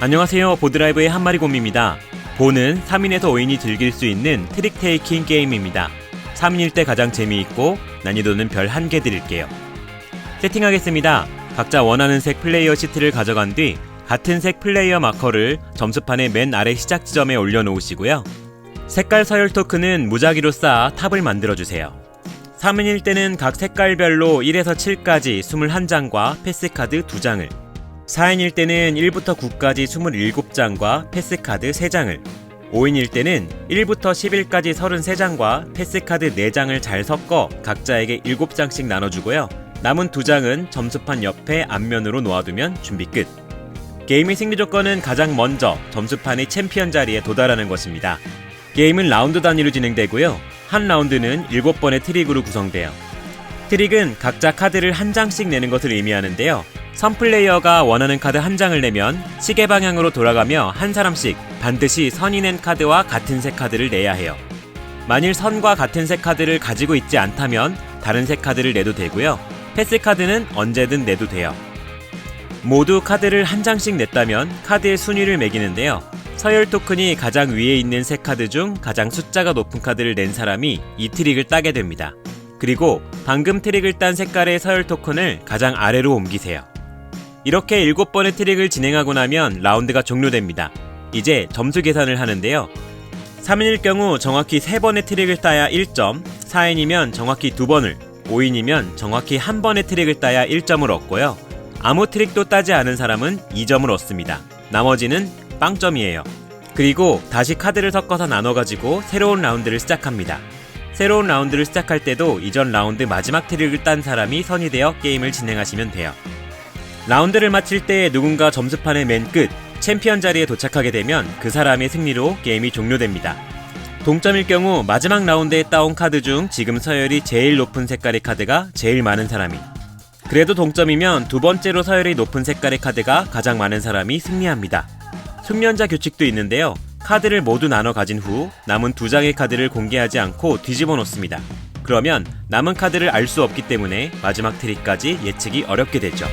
안녕하세요. 보드라이브의 한마리 곰입니다. 보는 3인에서 5인이 즐길 수 있는 트릭 테이킹 게임입니다. 3인일 때 가장 재미있고 난이도는 별 1개 드릴게요. 세팅하겠습니다. 각자 원하는 색 플레이어 시트를 가져간 뒤 같은 색 플레이어 마커를 점수판의 맨 아래 시작 지점에 올려놓으시고요. 색깔 서열 토큰은 무작위로 쌓아 탑을 만들어주세요. 3인일 때는 각 색깔별로 1에서 7까지 21장과 패스카드 2장을 4인일 때는 1부터 9까지 27장과 패스카드 3장을 5인일 때는 1부터 11까지 33장과 패스카드 4장을 잘 섞어 각자에게 7장씩 나눠주고요. 남은 2장은 점수판 옆에 앞면으로 놓아두면 준비 끝. 게임의 승리 조건은 가장 먼저 점수판의 챔피언 자리에 도달하는 것입니다. 게임은 라운드 단위로 진행되고요. 한 라운드는 7번의 트릭으로 구성돼요. 트릭은 각자 카드를 한 장씩 내는 것을 의미하는데요. 선 플레이어가 원하는 카드 한 장을 내면 시계 방향으로 돌아가며 한 사람씩 반드시 선이 낸 카드와 같은 색 카드를 내야 해요. 만일 선과 같은 색 카드를 가지고 있지 않다면 다른 색 카드를 내도 되고요. 패스 카드는 언제든 내도 돼요. 모두 카드를 한 장씩 냈다면 카드의 순위를 매기는데요. 서열 토큰이 가장 위에 있는 세 카드 중 가장 숫자가 높은 카드를 낸 사람이 이 트릭을 따게 됩니다. 그리고 방금 트릭을 딴 색깔의 서열 토큰을 가장 아래로 옮기세요. 이렇게 7번의 트릭을 진행하고 나면 라운드가 종료됩니다. 이제 점수 계산을 하는데요. 3인일 경우 정확히 3번의 트릭을 따야 1점, 4인이면 정확히 2번을, 5인이면 정확히 1번의 트릭을 따야 1점을 얻고요. 아무 트릭도 따지 않은 사람은 2점을 얻습니다. 나머지는 빵점이에요. 그리고 다시 카드를 섞어서 나눠가지고 새로운 라운드를 시작합니다. 새로운 라운드를 시작할 때도 이전 라운드 마지막 트릭을 딴 사람이 선이 되어 게임을 진행하시면 돼요. 라운드를 마칠 때 누군가 점수판의 맨 끝, 챔피언 자리에 도착하게 되면 그 사람의 승리로 게임이 종료됩니다. 동점일 경우 마지막 라운드에 따온 카드 중 지금 서열이 제일 높은 색깔의 카드가 제일 많은 사람이 그래도 동점이면 두 번째로 서열이 높은 색깔의 카드가 가장 많은 사람이 승리합니다. 숙련자 규칙도 있는데요. 카드를 모두 나눠 가진 후 남은 두 장의 카드를 공개하지 않고 뒤집어 놓습니다. 그러면 남은 카드를 알 수 없기 때문에 마지막 트릭까지 예측이 어렵게 되죠.